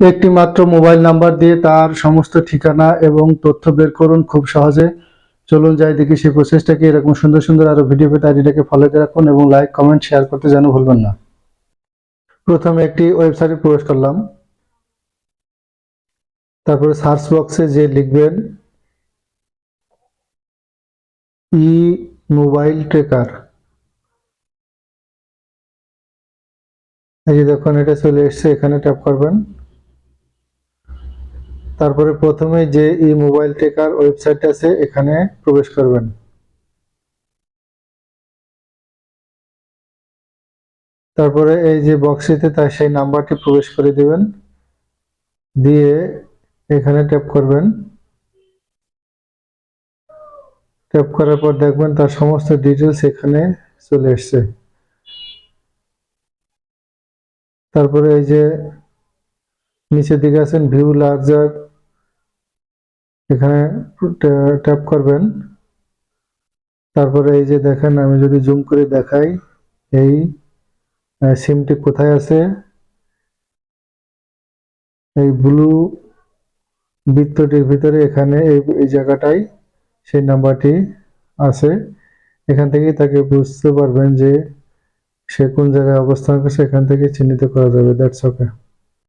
একটি মাত্র mobile number দিয়ে তার সমস্ত ঠিকানা এবং তথ্য বের করুন খুব সহজে। চলুন যাই দেখি সেই প্রসেসটাকে এরকম সুন্দর সুন্দর আরও ভিডিও পেতে আইডিটাকে ফলো দিয়ে রাখুন এবং লাইক কমেন্ট শেয়ার করতে যেন ভুলবেন না। প্রথমে একটি ওয়েবসাইটে প্রবেশ করলাম। তারপরে সার্চ বক্সে যে লিখবেন ই মোবাইল ট্রেকার এই যে দেখুন, এটা চলে এসছে, এখানে ট্যাপ করবেন। তারপরে প্রথমে যে ই মোবাইল টেকার ওয়েবসাইট আছে, এখানে প্রবেশ করবেন। তারপরে এই যে বক্সটিতে তার সেই নাম্বারটি প্রবেশ করে দিবেন। দিয়ে এখানে ট্যাপ করবেন। ট্যাপ করার পর দেখবেন তার সমস্ত ডিটেলস এখানে চলে এসছে। তারপরে এই যে নিচের দিকে আছেন, ভিউ, লার্জার এখানে ট্যাপ করবেন। তারপরে এই যে দেখেন, আমি যদি জুম করে দেখাই, এই সিমটি কোথায় আছে? এই ব্লু বৃত্তটির ভিতরে এখানে এই এই জায়গাটায় সেই নাম্বারটি আছে। এখান থেকেই তাকে বুঝতে পারবেন যে সে কোন জায়গায় অবস্থান করছে, এখান থেকে চিহ্নিত করা যাবে দ্যাটস ওকে